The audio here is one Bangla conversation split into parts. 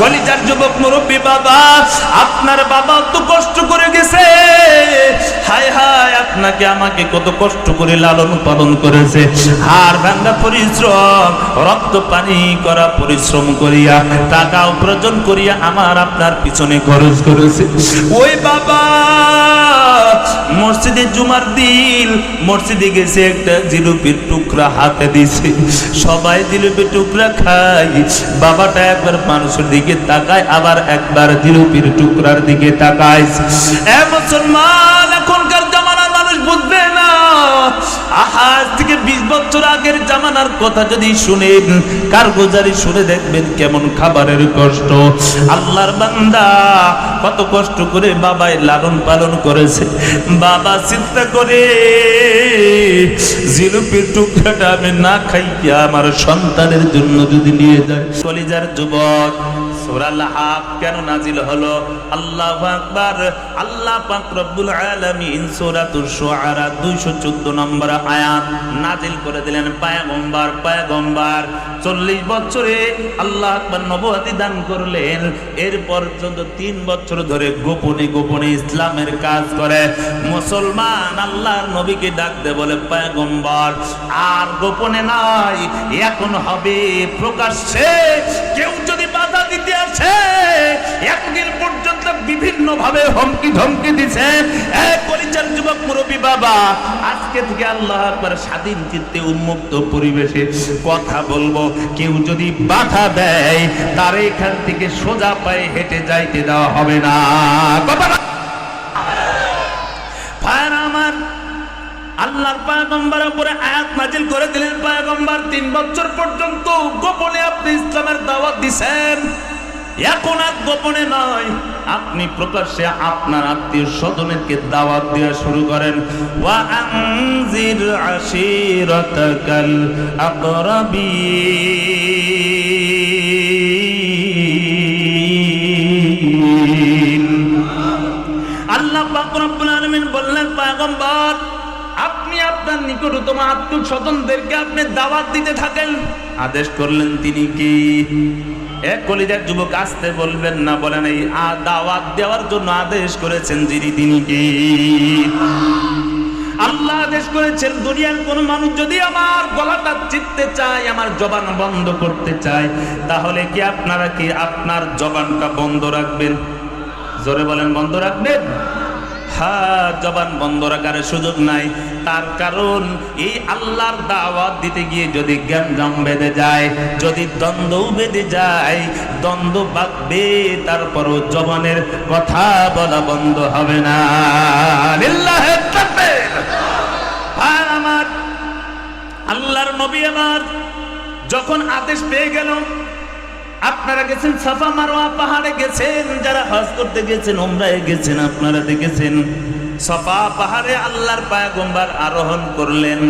কলিজার যুবক মুরব্বী বাবা, আপনার বাবা তো কষ্ট করে গেছে। হায় হায়, আপনাকে আমাকে কত কষ্ট করে লালন পালন করেছে। আর ভাঙ্গা পরিশ্রম, রক্ত পানি করা পরিশ্রম করিয়া, টাকা উপার্জন করিয়া আমার আপনার পিছনে খরচ করেছে। ওই বাবা মসজিদে জুমার দিন, মসজিদে গেছে একটা জিলুপির টুকরা হাতে দিছে। সবাই জিলুপির টুকরা খাই বাবাটা একবার মানুষের দিকে তাকায়, আবার একবার জিলুপির টুকরার দিকে তাকায়। এ মুসলমান আজ থেকে বিশ বছর আগের জামানার কথা যদি শুনেন, কারগোজারি শুনে দেখবেন কেমন খাবারের কষ্ট। আল্লাহর বান্দা কত কষ্ট করে বাবাই লালন পালন করেছে। বাবা চিন্তা করে, জিলুপির টুকরাটা আমি না খাইয়া আমার সন্তানের জন্য যদি নিয়ে যায় কলিজার যুবক সূরা লাহাব কেন নাজিল হলো? আল্লাহু আকবার। আল্লাহ পাক রব্বুল আলামিন সূরাতুল শুআরা 214 নম্বর আয়াত নাজিল করে দিলেন, পায়গম্বর পায়গম্বর 40 বছরে আল্লাহ আকবার নবুয়তি দান করলেন। এর পর্যন্ত 3 বছর ধরে গোপনে গোপনে ইসলামের কাজ করে। মুসলমান আল্লাহর নবীকে ডাকতে বলে, পায়গম্বর, আর গোপনে নয়, এখন হবে প্রকাশ্যে। কেউ দিতে আসে একদিন পর্যন্ত বিভিন্ন ভাবে হুমকি ধমকি দিছে পরিচার যুবক মুরব্বী বাবা, আজকে থেকে আল্লাহ স্বাধীন চিত্তে উন্মুক্ত পরিবেশে কথা বলব। কেউ যদি বাধা দেয়, তার এখান থেকে সোজা পায়ে হেঁটে যাইতে দেওয়া হবে না। আল্লাহর পয়গম্বরের উপরে আয়াত নাজিল করে দিলেন। পয়গম্বর তিন বছর পর্যন্ত গোপনে আপনি ইসলামের দাওয়াত দিছেন। এখন আর গোপনে নয়। আপনি প্রকাশ্যে আপনার আত্মীয় স্বজনেরকে দাওয়াত দেওয়া শুরু করেন। ওয়া আল্লাহ পাক রব্বুল আলামিন বললেন, পয়গম্বর আপনার নিকটতম আত্মীয় স্বজনদেরকে আপনি দাওয়াত দিতে থাকেন। আদেশ করলেন তিনি কি? এক কলিজার যুবক আসতে বলবেন না, বলেন এই দাওয়াত দেওয়ার জন্য আদেশ করেছেন যিনি, তিনি কি? আল্লাহ আদেশ করেছেন, দুনিয়ার কোন মানুষ যদি আমার গলাটা চিপতে চায়, আমার জবান বন্ধ করতে চায়, তাহলে কি আপনারা কি আপনার জবানটা বন্ধ রাখবেন? জোরে বলেন, বন্ধ রাখবেন? হ্যাঁ জবান বন্ধ রাখার সুযোগ নাই তার কারণ, এই আল্লাহর দাওয়াত দিতে গিয়ে যদি জ্ঞান বেঁধে যায়, যদি দ্বন্দ্ব বেঁধে যায়, দ্বন্দ্ব বাঁধবে, তারপরও জবানের কথা বলা বন্ধ হবে না। আমার, আল্লাহর নবী আমার, যখন আদেশ পেয়ে গেল আপনারা গেছেন সাফা মারোয়া পাহাড়ে গেছেন, যারা হজ করতে গেছেন ওমরায় গেছেন, আপনারা দেখেছেন? সাফা পাহাড়ে আল্লাহর পায়গম্বার আরোহণ করলেন।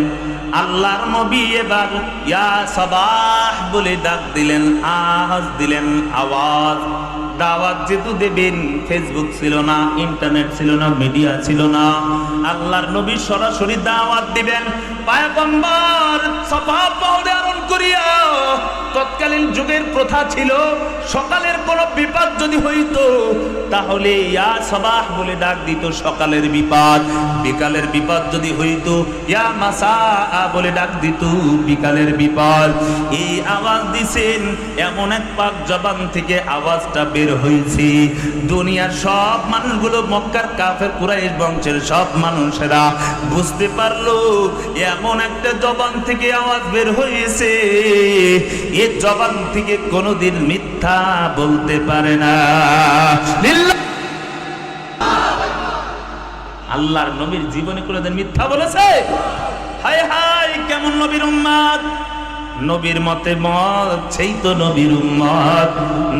আল্লাহর নবী এবার, ইয়া সবাহ বলে ডাক দিলেন, আওয়াজ দিলেন, আওয়াজ। দাওয়াত যেহেতু দেবেন, ফেসবুক ছিল না, ইন্টারনেট ছিল না, মিডিয়া ছিল না। আল্লাহর নবী সরাসরি দাওয়াত দিবেন, পায়গম্বর সফা পাহাড়ে আরোহণ করিয়া যুগের প্রথা ছিল, সকালের কোন বিপদ যদি হইতো, তাহলে ইয়া সবাহ বলে ডাক দিত সকালের বিপদ। বিকালের বিপদ যদি হইতো, ইয়া মাসা বলে ডাক দিত বিকালের বিপদ। এই আওয়াজ দিছেন, এমন এক পাক জবান থেকে আওয়াজটা বের হয়েছে দুনিয়ার সব মানুষগুলো, মক্কার কাফের, কুরাইশ বংশের সব মানুষেরা বুঝতে পারল, এমন একটা জবান থেকে আওয়াজ বের হয়েছে এ জবান থেকে কোনোদিন মিথ্যা বলতে পারে না। আল্লাহর নবীর জীবনে কোনোদিন মিথ্যা বলেছে? হায় হায়, কেমন নবীর উম্মাদ নবীর মতে মত, সেই তো নবীর উম্মত।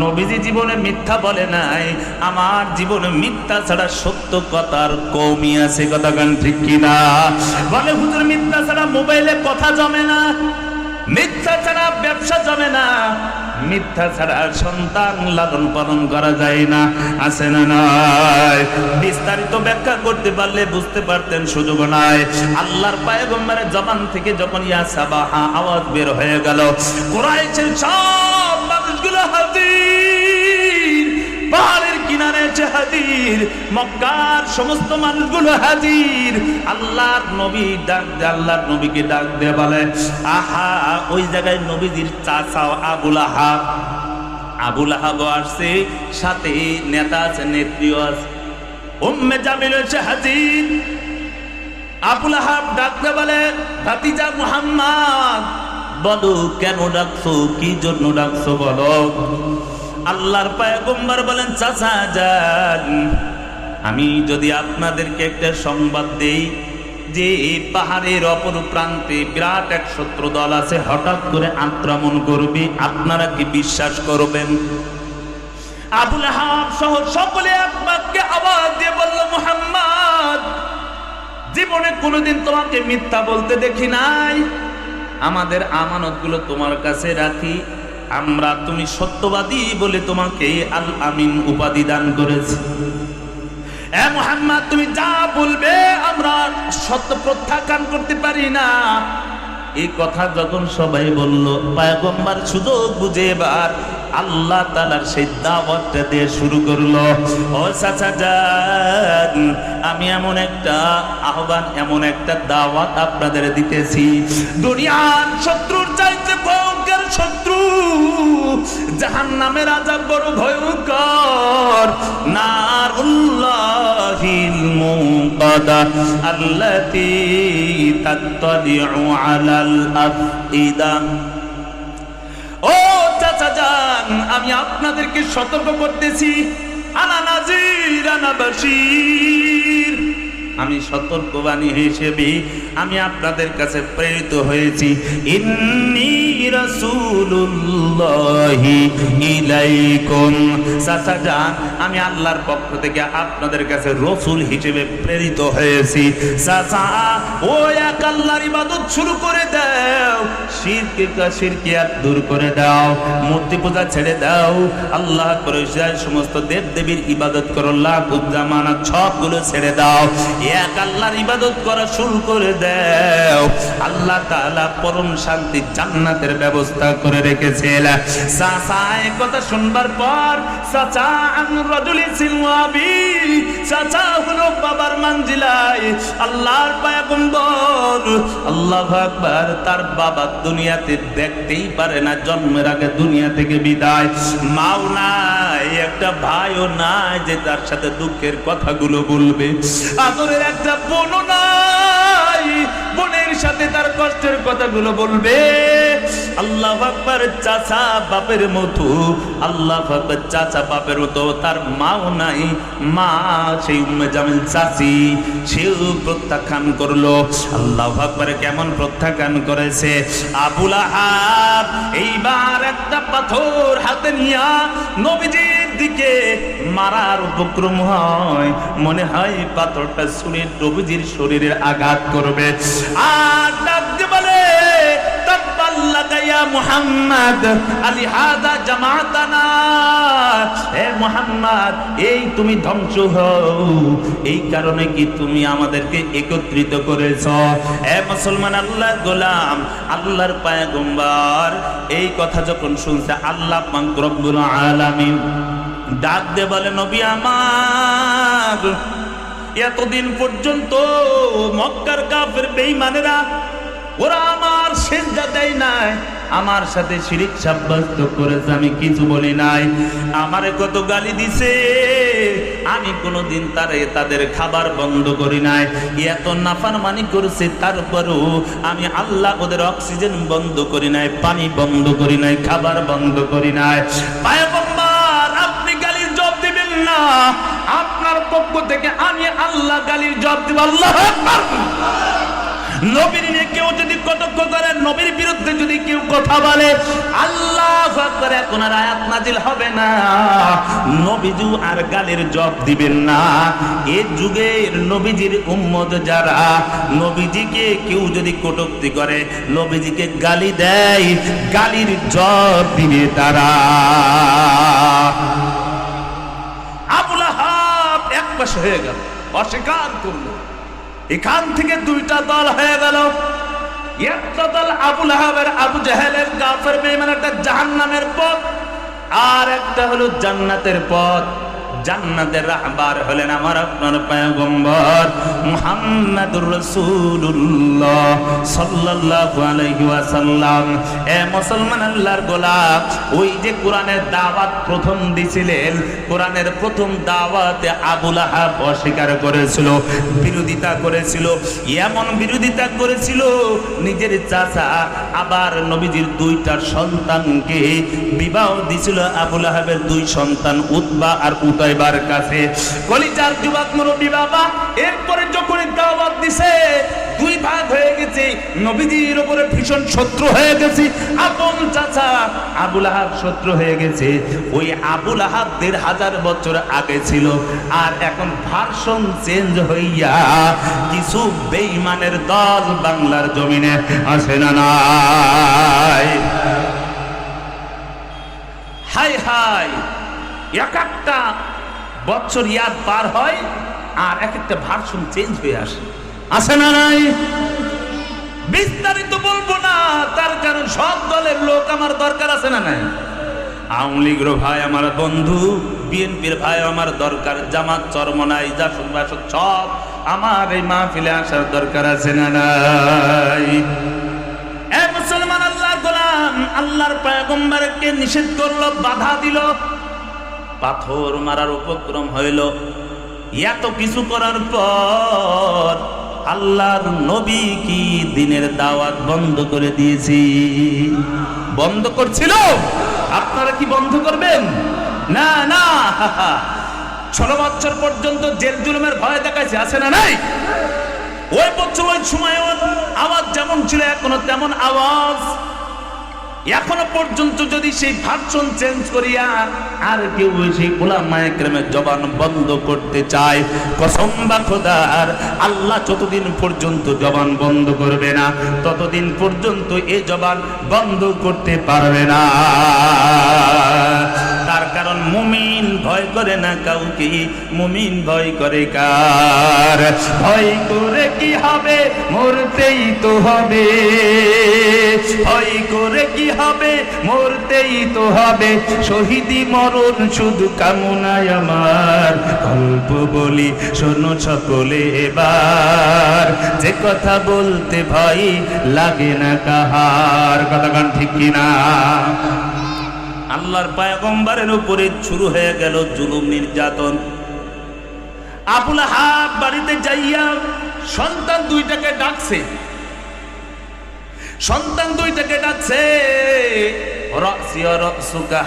নবীজি জীবনে মিথ্যা বলে নাই। আমার জীবনে মিথ্যা ছাড়া সত্য কথার কমই আছে। কথা গান ঠিক কিনা? বলে, হুজুর, মিথ্যা ছাড়া মোবাইলে কথা জমে না। মিথ্যা ছাড়া ব্যবসা জমে না। মিথ্যা ছাড়া সন্তান লালন পালন করা যায় না। আছে না নয় বিস্তারিত ব্যাখ্যা করতে পারলে বুঝতে পারতেন সুযোগ নাই। আল্লাহর পায়গম্বরের জবান থেকে যখন ইয়া সাবাহা আওয়াজ বের হয়ে গেল, কুরাইশের সব মানুষগুলো হাজির। হাজির, মক্কার সমস্ত মানুষগুলো হাজির। আল্লাহর নবী ডাক দে আল্লাহর নবীকে ডাক দে বলে, আহা, ওই জায়গায় নবীজির চাচাও আবুল আহাব আবুল আহাব আসছে, সাথে নেতা আছে, নেত্রীও আছে। উম্মে জামিল হচ্ছে হাজির। আবুল আহাব ডাকতে বলে, ভাতিজা মুহাম্মদ, বলো কেন ডাকছো, কি জন্য ডাকছো বলো? আল্লাহর পায়গম্বর বলেন, চাচা, যান। আমি যদি আপনাদেরকে একটা সংবাদ দেই যে এই পাহাড়ের অপর প্রান্তে বিরাট এক শত্রু দল আছে, হঠাৎ করে আক্রমণ করবে, আপনারা কি বিশ্বাস করবেন? আবুল আহাব সহ সকলে বাক্যে আওয়াজ দিয়ে বলল, মুহাম্মদ, জীবনে কোনোদিন তোমাকে মিথ্যা বলতে দেখি নাই। আমাদের আমানতগুলো তোমার কাছে রাখি। আমরা তুমি সত্যবাদী বলে তোমাকে আল আমিন উপাধি দান করেছি। তুমি যা বলবে আমরা সত্য প্রত্যাখ্যান করতে পারি না। এই কথা যখন সবাই পায়গম্বার সুযোগ বুঝে এবার আল্লাহ তালার সেই দিয়ে শুরু করল। ও চাচা যান আমি এমন একটা আহ্বান, এমন একটা দাওয়াত আপনাদের দিতেছি। দুনিয়ার শত্রুর চাইতে জাহান নামের আজাব বড় ভয়ঙ্কর। নারুল্লাহিল মুকাদা আল্লাতী আলাল আফইদা। ও চাচা আমি আপনাদেরকে সতর্ক করতেছি। আনা নাজির, আনা বাশির। আমি সতর্কবাণী হিসেবে আমি আপনাদের কাছে প্রেরিত হয়েছি। ইন্নি আমি আল্লাহর পক্ষ থেকে আপনাদের কাছে রসুল হিসেবে প্রেরিত হয়েছি। ও এক আল্লাহর ইবাদত শুরু করে দাও। শিরকিয়াত দূর করে দাও। মূর্তি পূজা ছেড়ে দাও। আল্লাহ করে সমস্ত দেব দেবীর ইবাদত করো লাখ জামানা সবগুলো ছেড়ে দাও। এক আল্লাহর ইবাদত করা শুরু করে দাও। আল্লাহ তাআলা পরম শান্তি জান্নাতের ব্যবস্থা করে রেখেছিল। চাচা শুনবার পর চাচা রাজুলি চাচা হলো বাবার আল্লাহর পায়গম্বর। আল্লাহু তার বাবা দুনিয়াতে দেখতেই পারে না, জন্মের আগে দুনিয়া থেকে বিদায়। মাও নাই, একটা ভাইও নাই যে তার সাথে দুঃখের কথাগুলো বলবে। আদরের একটা বোনও নাই বোনের সাথে তার কষ্টের কথাগুলো বলবে। আল্লাহ আকবার চাচা বাপের মতো, আল্লাহ আকবার চাচা বাপের মতো, তার মাও নাই, মা সেই উম্মে জামিল চাচি, সেও প্রত্যাখ্যান করল। আল্লাহ আকবার কেমন প্রত্যাখ্যান করেছে? আবুল আহাব এইবার একটা পাথর হাতে নিয়া নবীজির দিকে মারার উপক্রম হয়। মনে হয় পাথরটা শুনে নবীজির শরীরে আঘাত করবে। আর ডাক বলে এই তুমি ধ্বংস হও। এই কারণে কি তুমি আমাদেরকে একত্রিত মুসলমান আল্লাহ গোলাম, আল্লাহর পায়গম্বর। এই কথা যখন শুনছে, আল্লাহ পাক রব্বুল ডাক দে বলে, নবী আমার, এতদিন পর্যন্ত মক্কার কাফের বেঈমানেরা, ওরা আমার সেজদা দেয় নাই, আমার সাথে শিরিক সাব্যস্ত করেছে, আমি কিছু বলি নাই। আমারে কত গালি দিছে, আমি কোনোদিন তারে, তাদের খাবার বন্ধ করি নাই। এত নাফারমানি করেছে, তারপরেও আমি আল্লাহ ওদের অক্সিজেন বন্ধ করি নাই, পানি বন্ধ করি নাই, খাবার বন্ধ করি নাই। পায়গম্বর গালির জব দিব, আল্লাহ। নবীর নিয়ে কেউ যদি কটক্ষ করে, নবীর বিরুদ্ধে যদি কেউ কথা বলে, আল্লাহ আয়াত নাজিল হবে না। নবীজু আর গালের জব দিবেন না। এ যুগের নবীজির উম্মত যারা, নবীজিকে কেউ যদি কটুক্তি করে, নবীজিকে গালি দেয়, গালির জব দিবে তারা। আবুল এক পাশে হয়ে গেল। অস্বীকার করল। এখান থেকে দুইটা দল হয়ে গেল। একটা দল আবুল আহাবের আবু জাহেলের, গাফের মানে একটা জাহান্নামের পথ, আর একটা হলো জান্নাতের পথ। জান্নাতের রাহবার হলেন আমার আপনার পয়গম্বর মুহাম্মাদুর রাসূলুল্লাহ সাল্লাল্লাহু আলাইহি ওয়াসাল্লাম। এ মুসলমান আল্লাহর গোলাম, ওই যে কোরআনের দাওয়াত প্রথম দিছিলেন, কোরআনের প্রথম দাওয়াতে আবুল আহাব অস্বীকার করেছিল, বিরোধিতা করেছিল, এমন বিরোধিতা করেছিল, নিজের চাচা আবার নবীজির দুইটা সন্তানকে বিবাহ দিছিল, আবুল আহাবের দুই সন্তান উতবা আর উতাইবার কাছে। কলিজার যুবক মুরব্বী বাবা, এরপরে যখন দাওয়াত দিছে, দুই ভাগ হয়ে গেছে। নবীজির উপরে ভীষণ শত্রু হয়ে গেছে। আপন চাচা আবুল আহাব শত্রু হয়ে গেছে। ওই আবুল আহাব দেড় হাজার বছর আগে ছিল, আর এখন ভার্সন চেঞ্জ হইয়া কিছু বেঈমানের দল বাংলার জমিনে আসে না নাই। হাই হাই, এক একটা বছর ইয়াদ পার হয় আর এক একটা ভার্সন চেঞ্জ হয়ে আসে। আসে না নাই? বিস্তারিত বলব না, তার কারণ সব দলের লোক আমার দরকার আছে না নাই? আওয়ামী লীগের ভাই, আমার বন্ধু, বিএনপির ভাই, আমার দরকার, জামাত, চরমনাই, জাসদ, বাসদ, সব আমার এই মাহফিলে আসার দরকার আছে না নাই? মুসলমান আল্লাহর গোলাম, আল্লাহর পয়গম্বরকে নিষেধ করল, বাধা দিল পাথর মারার উপক্রম হইল। এত কিছু করার পর আল্লাহর নবী কি দিনের দাওয়াত বন্ধ করে দিয়েছি? বন্ধ করছিল? আপনারা কি বন্ধ করবেন? না না ষোলো বছর পর্যন্ত জেল জুলুমের ভয় দেখাইছে, আছে না নাই? ওই বছর, ওই সময় আওয়াজ যেমন ছিল, এখনও তেমন আওয়াজ। এখনও পর্যন্ত যদি সেই ভার্সন চেঞ্জ করিয়া আর কেউ সেই গোলাম কেরামের জবান বন্ধ করতে চায়, কসম বা খোদার, আল্লাহ যতদিন পর্যন্ত জবান বন্ধ করবে না, ততদিন পর্যন্ত এ জবান বন্ধ করতে পারবে না। তার কারণ মুমিন ভয় করে না কাউকে, মুমিন ভয় করে কার? ভয় করে কি হবে? মরতেই তো হবে। ভয় করে কি হবে? মরতেই তো হবে। শহীদি মরণ শুধু কামনায় আমার। গল্প বলি, শোনো সকলে এবার। যে কথা বলতে ভয় লাগে না কাহার। কথা গান ঠিক কিনা? আল্লাহর পায়গম্বরের উপরে শুরু হয়ে গেল জুলুম নির্যাতন। আবুল হাব বাড়িতে যাইয়া সন্তান দুইটাকে ডাকছে। সন্তান দুইটাকে ডাকছে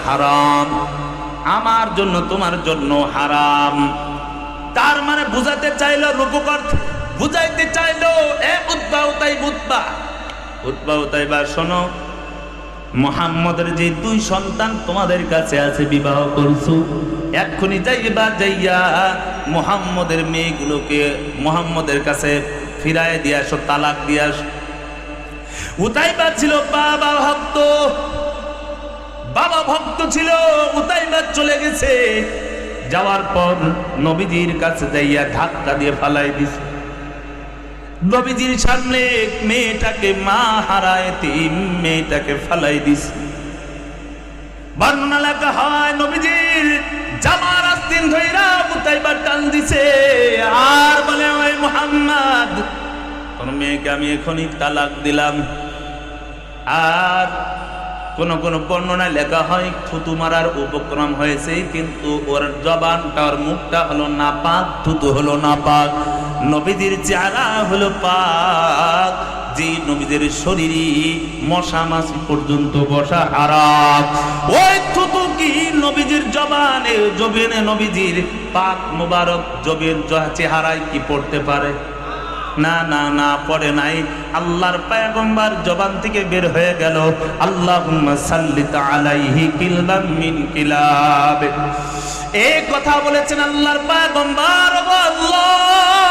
হারাম, আমার জন্য তোমার জন্য হারাম। তার মানে বুঝাতে চাইলো রূপকর বুঝাইতে চাইলো, এ উদ্বা উতাই উদ্বা উদ্বা উতাইবা শোনো মোহাম্মদের যে দুই সন্তান তোমাদের কাছে আছে, বিবাহ করছ। এক্ষুনি যাইবা যাইয়া মোহাম্মদের মেয়েগুলোকে মোহাম্মদের কাছে ফিরায় দিয়ে আসো, তালাক দিয়ে আসো। উতাইবা ছিল বাবা ভক্ত। বাবা ভক্ত ছিল, উতাইবা চলে গেছে। যাওয়ার পর নবীজির কাছে যাইয়া ধাক্কা দিয়ে ফালাই দিছে। নবীজির সামনে মেয়েটাকে মা হারায়, তিন মেয়েটাকে ফালাই দিস। বর্ণনা লেখা হয়, নবীজির জামার আস্তিন ধইরা মুতাইবার টান দিছে। আর বলে, ওই মোহাম্মদ, কোন মেয়েকে আমি এখনই তালাক দিলাম। আর কোন কোন বর্ণনায় লেখা হয়, থুতু মারার উপক্রম হয়েছে, কিন্তু ওর জবানটা, ওর মুখটা হলো না পাক থুতু হলো না পাক নবীদের চেহারা হলো পাক। যে নবীদের শরীরে মশা মাছি পর্যন্ত বসা হারাম। ওই থুতু কি নবীজির জবানে, জবেনে নবীজির পাক মুবারক জবের চেহারায় কি পড়তে পারে? না না না, পড়ে নাই। আল্লাহর পায়গম্বার জবান থেকে বের হয়ে গেল। আল্লাহুম্মা সাল্লিত আলাইহি কিলবাম মিন কিলাব। এই কথা বলেছেন আল্লাহর পায়গম্বার ও আল্লাহ।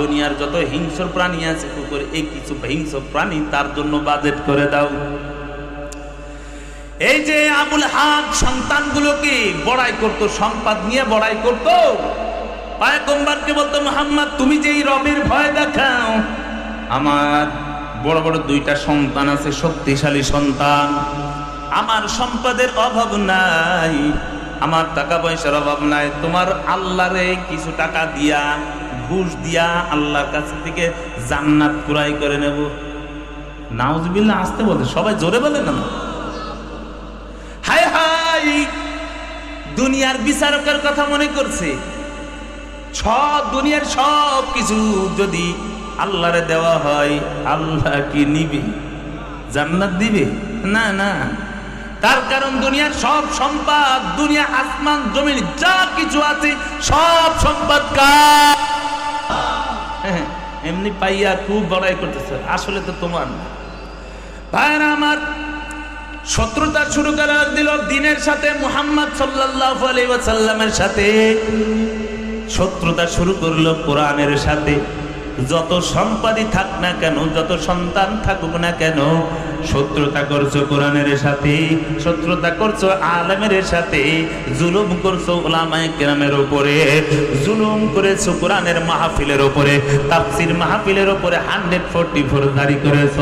দুনিয়ার যত হিংস্র প্রাণী আছে কুকুর এই কিছু হিংস্র প্রাণী তার জন্য বাজেট করে দাও। এই যে আবুল হাব সন্তানগুলোকে বড়াই করত, সম্পদ নিয়ে বড়াই করত, পায়গম্বারকে বলতো, মোহাম্মদ, তুমি যেই রবের ভয় দেখাও, আমার বড় বড় দুইটা সন্তান আছে, শক্তিশালী সন্তান, আমার সম্পদের অভাব নাই, আমার টাকা পয়সার অভাব নাই, তোমার আল্লাহরে কিছু টাকা দিয়া ঘুষ দিয়া আল্লাহর কাছ থেকে জান্নাত কুরাই করে নেব। নাউজবিল্লাহ, আসতে বলতে, সবাই জোরে বলে না। হাই হাই দুনিয়ার বিচারকের কথা মনে করছে। সব, দুনিয়ার সব কিছু যদি আল্লাহরে দেওয়া হয়, আল্লাহ কি নিবে? জান্নাত দিবে? না না। তার কারণ দুনিয়ার সব সম্পদ, দুনিয়া, আসমান, জমিন, যা কিছু আছে, সব সম্পদ কার? হ্যাঁ, এমনি পাইয়া খুব বড়াই করতেছে। আসলে তো তোমার না। ভাইরা আমার শত্রুতা শুরু করার দিল দিনের সাথে মুহাম্মদ সাল্লাল্লাহু আলাইহি ওয়াসাল্লামের সাথে। শত্রুতা শুরু করল কোরআনের সাথে। যত সম্পাদি থাক না কেন, যত সন্তান থাকুক না কেন, শত্রুতা করছ কোরআনের সাথে, শত্রুতা করছ আলমের সাথে, জুলুম করছ ওলামায় কেরামের ওপরে জুলুম করেছ কোরআনের মাহফিলের ওপরে তাফসির মাহফিলের ওপরে হান্ড্রেড ফোরটি ফোর দাঁড়ি করেছ।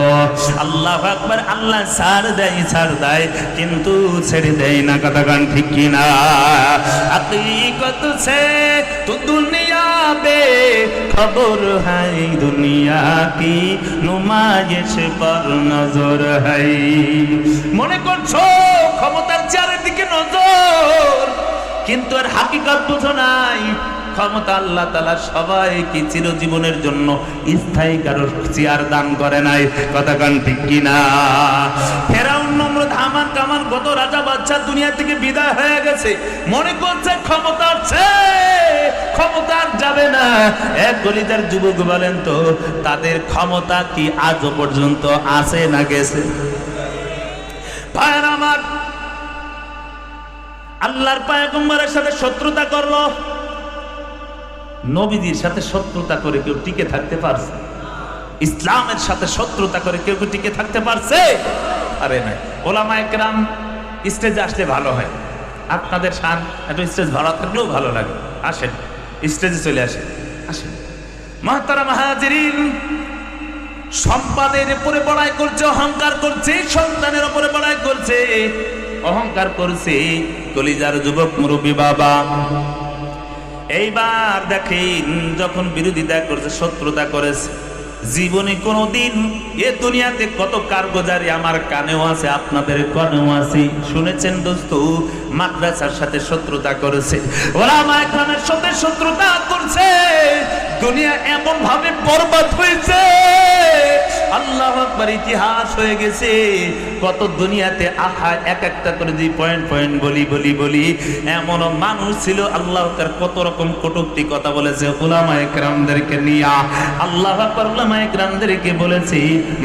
আল্লাহ আকবর, আল্লাহ ছাড় দেয় ছাড় দেয়, কিন্তু ছেড়ে দেয় না, কথা গান ঠিক কিনা? আপনি কত সে, তো দুনিয়া পাবে খবর হাই দুনিয়া কি? নুমাইছে পর নজর হাই। মনে করছ ক্ষমতার চারিদিকে নজর? কিন্তু আর হাকিকত বুঝো নাই। ক্ষমতা আল্লাহ তালা সবাইকে চিরজীবনের জন্য স্থায়ী কারও চেয়ার দান করে নাই। কথা কান ঠিক কিনা? এক যুবক বলেন তো, তাদের ক্ষমতা কি পর্যন্ত আছে না গেছে? আল্লাহর সাথে শত্রুতা করল। নবীদের সাথে শত্রুতা করে কেউ টিকে থাকতে পারছে। ইসলামের সাথে শত্রুতা করে কেউ কেউ টিকে থাকতে পারছে? আরে নাই ওলামা একরাম স্টেজে আসলে ভালো হয়। আপনাদের সান একটু স্টেজ ভাড়া থাকলেও ভালো লাগে। আসেন স্টেজে চলে আসেন আসেন। মাহতারা মাহাজিরিন সম্পাদের উপরে বড়াই করছে, অহংকার করছে, সন্তানের উপরে বড়াই করছে। অহংকার করছে কলিজার যুবক মুরব্বী বাবা। এইবার দেখেন যখন বিরোধিতা করছে, শত্রুতা করেছে, জীবনে কোনোদিন এ দুনিয়াতে কত কারগোজারি আমার কানেও আছে, আপনাদের কানেও আছে। শুনেছেন দোস্ত, মাদ্রাসার সাথে শত্রুতা করেছে ওরা আমার সাথে শত্রুতা করছে, দুনিয়া এমন ভাবে বরবাদ হয়েছে। আল্লাহ আকবার ইতিহাস হয়ে গেছে। কত দুনিয়াতে আহা, এক একটা করে যে পয়েন্ট পয়েন্ট বলি বলি বলি এমনও মানুষ ছিল আল্লাহ তার কত রকম কটুক্তি কথা বলেছে ওলামা একরামদেরকে নিয়া। আল্লাহ আকবার ওলামা একরামদেরকে বলেছে,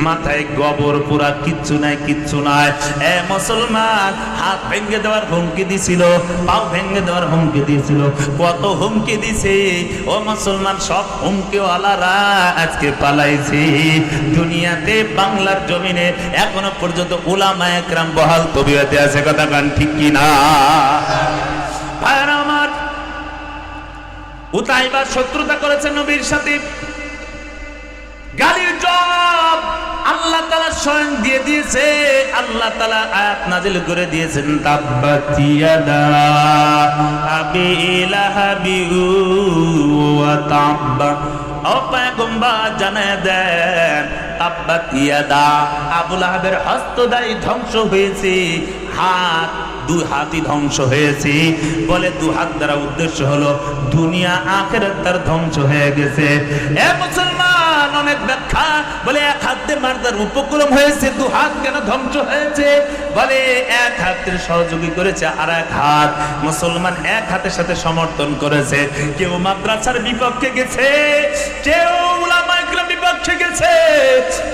মাথায় গবর পুরা কিচ্ছু নাই কিচ্ছু নাই। এ মুসলমান, হাত ভেঙে দেওয়ার হুমকি দিছিল, পাও ভেঙে দেওয়ার হুমকি দিয়েছিল কত হুমকি দিছে, ও মুসলমান সব হুমকি আলারা আজকে পালাইছে। দুনিয়াতে বাংলার জমিনে এখনও পর্যন্ত উলামা একরাম বহাল তবিয়াতে আছে কথা গান ঠিক কি না? ভাইরা আমার শত্রুতা করেছে নবীর সাথে। গালির জব আল্লাহ তালা স্বয়ং দিয়ে দিয়েছে। আল্লাহ তালা আয়াত নাজিল করে দিয়েছেন তাব্বা। জানায় দেন ধ্বংস হয়েছে। হাত হাতই ধ্বংস হয়েছে। বলে দু হাত দ্বারা উদ্দেশ্য হলো, দুনিয়া আখেরাত তার ধ্বংস হয়ে গেছে। এ মুসলমান, অনেক ব্যাখ্যা বলে এক হাত মারদার উপক্রম হয়েছে, দু হাত কেন ধ্বংস হয়েছে? বলে এক হাতের সহযোগী করেছে আর এক হাত। মুসলমান এক হাতের সাথে সমর্থন করেছে। কেউ মাদ্রাসার বিপক্ষে গেছে, কেউ উলামা বিপক্ষে গেছে।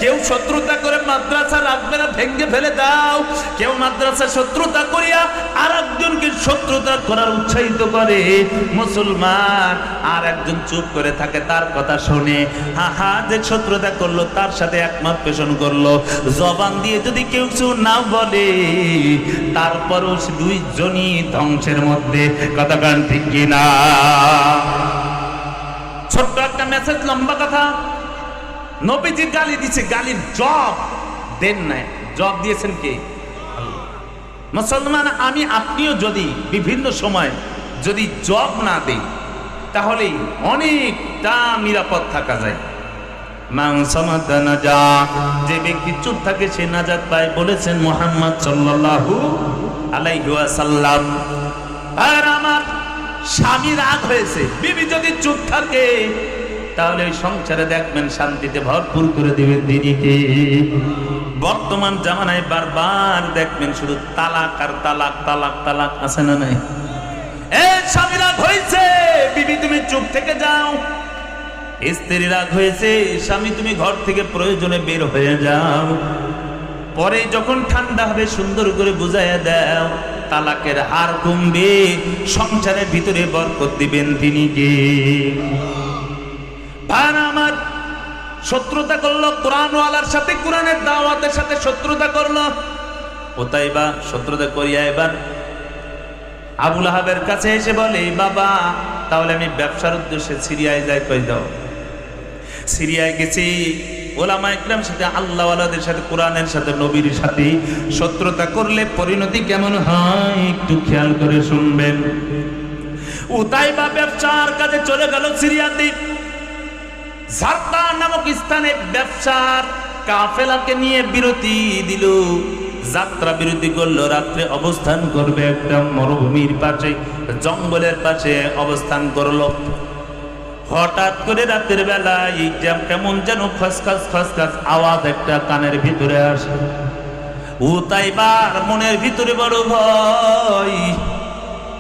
কেউ শত্রুতা করে মাদ্রাসা রাখবে না ভেঙ্গে ফেলে দাও। কেউ মাদ্রাসা শত্রুতা করিয়া আর একজনকে শত্রুতা করার উৎসাহিত করে। মুসলমান আর একজন চুপ করে থাকে, তার কথা শুনে। হা হা, যে শত্রুতা করল, তার সাথে একমত পোষণ করল। জবান দিয়ে যদি কেউ কিছু না বলে, তারপরও দুইজনই ধ্বংসের মধ্যে। কথা গান ঠিক কিনা? ছোট্ট একটা মেসেজ লম্বা কথা। নবীজি গালি দিচ্ছে গালির জব দেন নাই। জব দিয়েছেন কে? মুসলমান, আমি, আপনিও যদি বিভিন্ন সময় যদি জব না দেই তাহলে অনেকটা নিরাপদ থাকা যায়। যে ব্যক্তি চুপ থাকে সে নাজাত পায়, বলেছেন মোহাম্মদ সাল্লাল্লাহু আলাইহি আর আমার স্বামী রাগ হয়েছে, বিবি যদি চুপ থাকে তাহলে সংসারে দেখবেন শান্তিতে ভরপুর করে দিবেন দিদিকে। বর্তমান জামানায় বারবার দেখবেন শুধু তালাক আর তালাক তালাক তালাক আছে না নাই? এ স্বামী রাগ হয়েছে, বিবি তুমি চুপ থেকে যাও। স্ত্রী রাগ হয়েছে, স্বামী তুমি ঘর থেকে প্রয়োজনে বের হয়ে যাও। পরে যখন ঠান্ডা হবে, সুন্দর করে বুঝাইয়া দাও, তালাকের হার কমবে, সংসারের ভিতরে বরকত দিবেন তিনি কে ভাই আমার, শত্রুতা করল কোরআন কোরআনওয়ালার সাথে, কোরআনের দাওয়াতের সাথে শত্রুতা করল। কোথায় বা শত্রুতা করিয়া এবার আবুল আহাবের কাছে এসে বলে, বাবা, তাহলে আমি ব্যবসার উদ্দেশ্যে সিরিয়ায় যাই, কই দাও সিরিয়ায় গেছি, ওলামা ইকরাম সাথে আল্লাহওয়ালাদের সাথে, কোরআনের সাথে, নবীর সাথে শত্রুতা করলে পরিণতি কেমন হয়, একটু খেয়াল করে শুনবেন। উতাই বা ব্যবসার কাজে চলে গেল সিরিয়াতে। জারদা নামক স্থানে ব্যবসার কাফেলাকে নিয়ে বিরতি দিল। যাত্রা বিরতি করল, রাত্রে অবস্থান করবে একটা মরুভূমির পাশে, জঙ্গলের পাশে অবস্থান করল। হঠাৎ করে রাতের বেলায় কেমন যেন খসখস খসখস আওয়াজ একটা কানের ভিতরে আসে। ও তাই তাইবার মনের ভিতরে বড় ভয়।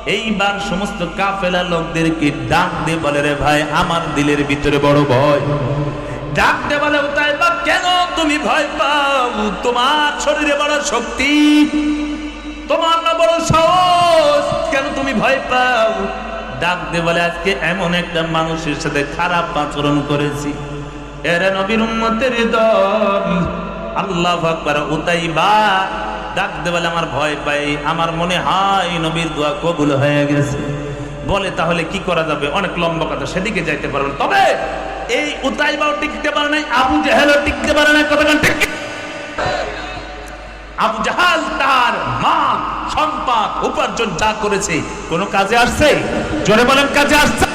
এইবার সমস্ত কাফেলা লোকদেরকে ডাক দিয়ে বলে, রে ভাই, আমার দিলের ভিতরে বড় ভয়। ডাক দিয়ে বলে কেন তুমি ভয় পাও? তোমার শরীরে বড় শক্তি, তোমার না বড় সাহস, কেন তুমি ভয় পাও? ডাক দে বলে, আজকে এমন একটা মানুষের সাথে খারাপ আচরণ করেছি। এরা নবীর উম্মতের দল, আল্লাহ আকবার, উতাইবা ডাক বলে আমার ভয় পাই, আমার মনে হয় নবীর দোয়া কবুল হয়ে গেছে। বলে তাহলে কি করা যাবে? অনেক লম্বা কথা, সেদিকে যাইতে পারবে তবে এই উতাইবাও টিকতে পারে নাই, আবু জাহেলও টিকতে পারে না কতক্ষণ আবু জাহাল তার মা, সম্পদ, উপার্জন যা করেছে, কোনো কাজে আসছে? জোরে বলেন, কাজে আসছে?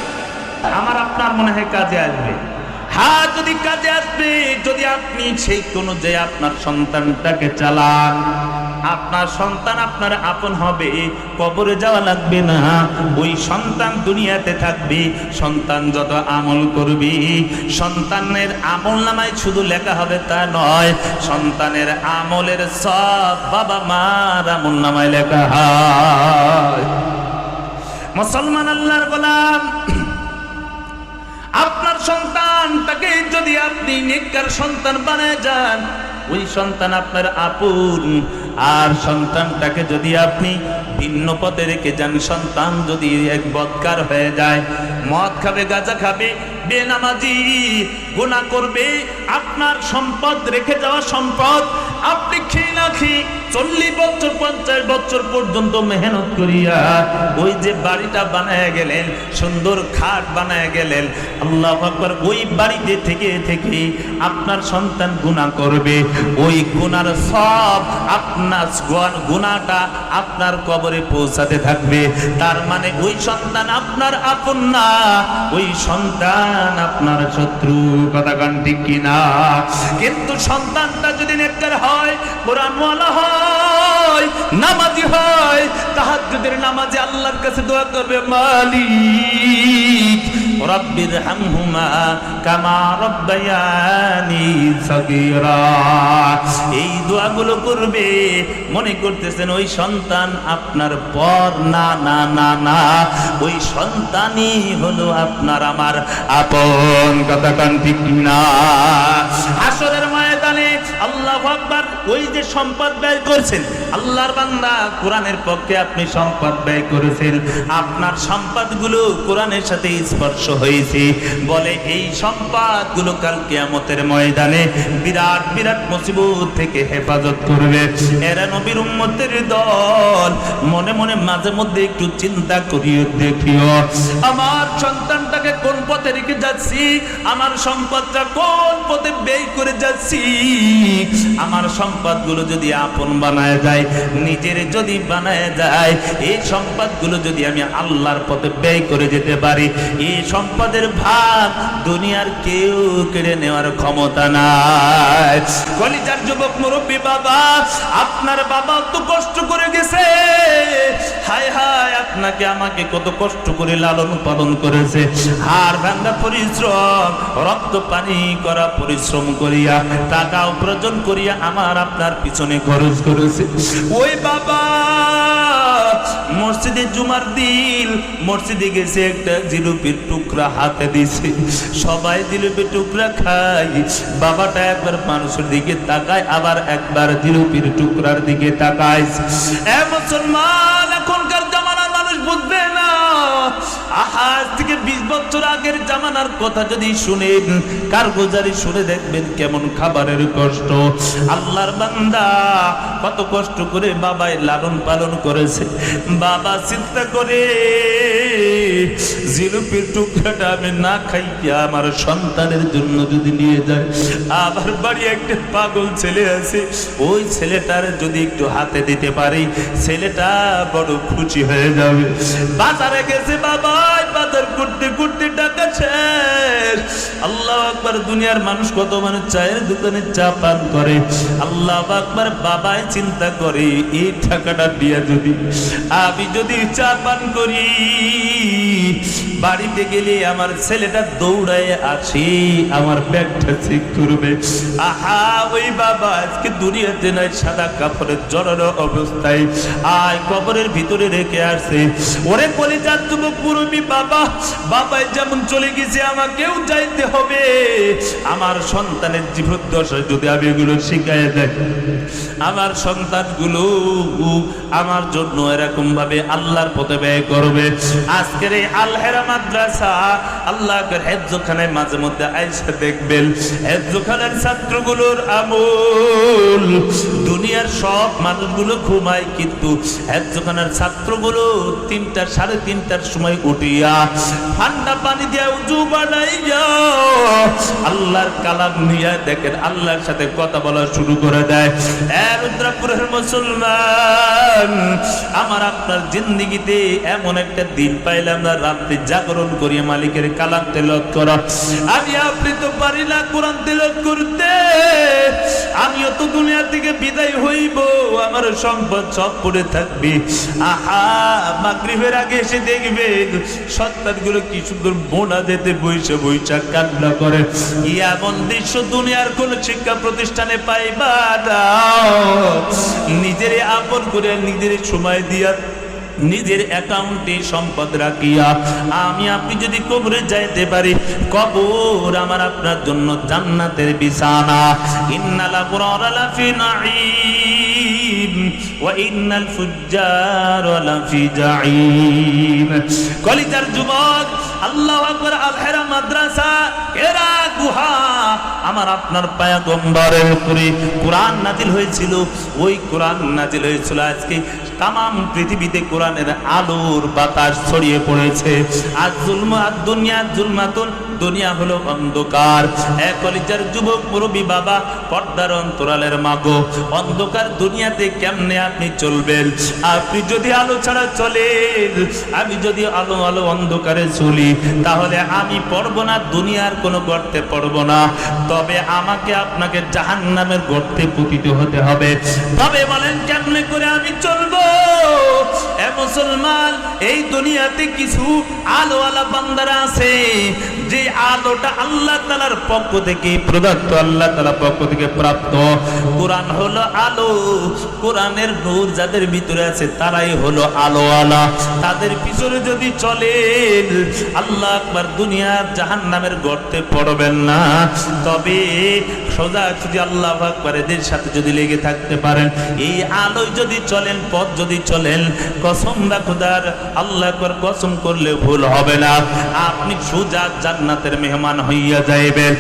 আমার আপনার মনে হয় কাজে আসবে। হ্যাঁ যদি কাজে আসবে, যদি আপনি সেই অনুযায়ী আপনার সন্তানটাকে চালান, আপনার সন্তান আপনার আপন হবে, কবরে যাওয়া লাগবে না, ওই সন্তান দুনিয়াতে থাকবে, সন্তান যত আমল করবে, সন্তানের আমল নামায় শুধু লেখা হবে তা নয়, সন্তানের আমলের সব বাবা মার আমল নামায় লেখা হয়। মুসলমান আল্লাহর গোলাম আপনার সন্তানটাকে যদি আপনি নেককার সন্তান বানায় যান, ওই সন্তান আপনার আপন। আর সন্তানটাকে যদি আপনি ভিন্ন পথে রেখে যান, সন্তান যদি এক বৎকার হয়ে যায়, মদ খাবে, গাঁজা খাবে, বেনামাজি গুণা করবে, আপনার সম্পদ, রেখে যাওয়া সম্পদ, আপনি খেয়ে না খেয়ে চল্লিশ বছর, পঞ্চাশ বছর পর্যন্ত মেহনত করিয়া ওই যে বাড়িটা বানায় গেলেন, সুন্দর খাট বানায় গেলেন, আল্লাহ আকবর, ওই বাড়িতে থেকে থেকে আপনার সন্তান গুণা করবে। ওই গুনার সব আপনার গুণাটা আপনার কবরে পৌঁছাতে থাকবে। তার মানে ওই সন্তান আপনার আপন না, ওই সন্তান আপনার শত্রু। কথা ঠিক কিনা? কিন্তু সন্তানটা যদি নেককার হয়, কোরআনওয়ালা হয় নামাজি হয়, তাহাজ্জুদের নামাজে আল্লাহর কাছে দোয়া করবে মালিক। রব্বির হামহুমা কামা রব্বায়ানি সগীরা। এই দোয়াগুলো করবে, মনে করতেছেন ওই সন্তান আপনার পর, না না না না, ওই সন্তানই হলো আপনার আমার আপন। কথা কান ঠিক না আসরের ময়দানে আল্লাহ আকবার ওই যে সম্পদ ব্যয় করছেন, আল্লাহর বান্দা কোরআনের পক্ষে আপনি সম্পদ ব্যয় করেছেন। আপনার সম্পদগুলো কোরআনের সাথে স্পর্শ হয়েছে। বলে এই সম্পদগুলো কাল কিয়ামতের ময়দানে বিরাট বিরাট মুসিবত থেকে হেফাজত করবে। এরা নবীর উম্মতের দল। মনে মনে মাঝে মধ্যে একটু চিন্তা করিয়ে দেখিও। আমার সন্তানটাকে কোন পথে রেখে যাচ্ছি? আমার সম্পদটা কোন পথে ব্যয় করে যাচ্ছি? আমার সম্পদ সম্পদগুলো যদি আপন বানায় যায়, নিজের যদি বানায় যায়, এই সম্পদগুলো যদি আমি আল্লাহর পথে ব্যয় করে যেতে পারি, এই সম্পদের ভাগ দুনিয়ার কেউ কেড়ে নেওয়ার ক্ষমতা নাই। কলিজার যুবক মুরব্বী বাবা, আপনার বাবা তো কষ্ট করে গেছে। হায় হায়, আপনাকে আমাকে কত কষ্ট করে লালন পালন করেছে। আর ভাঙ্গা পরিশ্রম, রক্ত পানি করা পরিশ্রম করিয়া, টাকা উপার্জন করিয়া আমার আপনার পিছনে খরচ করেছে। ওই বাবা মসজিদে জুমার দিন, মসজিদে গেছে একটা জিলুপির টুকরা হাতে দিছে। সবাই জিলুপির টুকরা খাই বাবাটা একবার মানুষের দিকে তাকায়, আবার একবার জিলুপির টুকরার দিকে তাকায়। এ মুসলমান, এখনকার জামানার মানুষ বুঝবে না। আজ থেকে বিশ বছর আগের জামানার কথা যদি শুনেন শুনে দেখবেন কেমন খাবারের কষ্ট। আল্লাহর বান্দা কত কষ্ট করে লালন পালন করেছে। বাবা চিন্তা করে, জিলুপির টুকরাটা আমি না খাইয়া আমার সন্তানের জন্য যদি নিয়ে যায়, আবার বাড়ি একটা পাগল ছেলে আছে, ওই ছেলেটার যদি একটু হাতে দিতে পারি, ছেলেটা বড় খুশি হয়ে যাবে। বাজারে গেছে বাবা বাজার করতে করতে টাকা শেষ। আল্লাহ আকবার দুনিয়ার মানুষ কত মানুষ চায়ের দোকানে চা পান করে। আল্লাহ আকবার বাবাই চিন্তা করে, এই টাকাটা দিয়া যদি আমি যদি চা পান করি, বাড়িতে গেলে আমার ছেলেটা দৌড়ায় আসি, আমার ব্যাগটা চেক করবে। আহা, ওই বাবা, আজকে দুনিয়াতে নাই, সাদা কাপড়ের জড়ানো অবস্থায়। আয়, কবরের ভিতরে রেখে আসে। ওরে যুবক পুরবী বাবা, বাবাই যেমন চলে গেছে, আমাকেও যাইতে হবে। আমার সন্তানের জীবদ্দশায় যদি আমি এগুলো শিখাই দেয় আমার সন্তানগুলো আমার জন্য এরকম ভাবে আল্লাহর পথে ব্যয় করবে। আজকের এই আলহেরা মাদ্রাসা আল্লাহ হেফজোখানায় মাঝে মধ্যে আইসা দেখবেন, হেফজোখানার ছাত্রগুলোর আমল। দুনিয়ার সব মানুষগুলো ঘুমায় কিন্তু হেফজোখানার ছাত্রগুলো তিনটা, সাড়ে তিনটার সময় উঠিয়া ঠান্ডা পানি দিয়া উজু বানাইয়া আল্লাহর কালাম নিয়ে দেখেন আল্লাহর সাথে কথা বলা শুরু করে দেয়। রুদ্রপুরের মুসলমান, আমার আপনার জিন্দিগিতে এমন একটা দিন পাইলাম না, রাত্রি জাগরণ করিয়ে মালিকের কালাম তেলত করা। আমি আপনি তো পারি না কোরআন তেলত করতে। আমিও তো দুনিয়া থেকে বিদায় হইব, আমার সম্পদ সব পড়ে থাকবে। আহা, মাগরিবের আগে এসে দেখবেন সন্তানগুলো কি সুন্দর বোনা দিতে বইসে বইসা কান্না করে। এমন দৃশ্য দুনিয়ার কোন শিক্ষা প্রতিষ্ঠানে পাইবা নিজের আপন করে নিজের সময় দিয়া নিজের অ্যাকাউন্টে সম্পদ রাখিয়া, আমি আপনি যদি কবরে যাইতে পারি, কবর আমার আপনার জন্য জান্নাতের বিছানা। ইন্নালা বুরারা ফি নাঈম। ওয়া ইন্নাল ফুজ্জারা লাফি জাঈম কলিজার যুবক আল্লাহু আকবার আল হেরা মাদ্রাসা, এরা গুহা। আমার আপনার পায়া পায়গম্বরের উপরে কোরআন নাজিল হয়েছিল। ওই কোরআন নাজিল হয়েছিল আজকে তাম পৃথিবীতে কোরআনের আলোর বাতাস ছড়িয়ে পড়েছে। আর জুলম দুনিয়া, জুলমাতুন, দুনিয়া হলো অন্ধকার। এক অলিজার যুবক মুরবী বাবা, পর্দার অন্তরালের মাগো। অন্ধকার দুনিয়াতে কেমনে আপনি চলবেন? আপনি যদি আলো ছাড়া চলেন, আমি যদি আলো আলো অন্ধকারে চলি তাহলে আমি পড়ব না, দুনিয়ার কোনো গর্তে পড়ব না। তবে আমাকে আপনাকে জাহান নামের গর্তে পতিত হতে হবে। তবে বলেন, কেমনে করে আমি চলবো? এ মুসলমান, এই দুনিয়াতে কিছু আলো আলা বান্দারা আছে, যে আলোটা আল্লাহ তালার পক্ষ থেকে, প্রদত্ত আল্লাহ তালার পক্ষ থেকে প্রাপ্ত। কোরআন হলো আলো, কোরআনের নূর যাদের ভিতরে আছে, তারাই হলো আলো আলা তাদের পিছনে যদি চলেন আল্লাহ একবার দুনিয়ার জাহান নামের গর্তে পড়বেন না। তবে সোজা যদি আল্লাহ একবার এদের সাথে যদি লেগে থাকতে পারেন, এই আলোয় যদি চলেন, পথ যদি চলেন, কসম রাখুদার আল্লাহ একবার কসম করলে ভুল হবে না। আপনি সোজা জান্নাতের মেহমান হইয়া যাইবেন।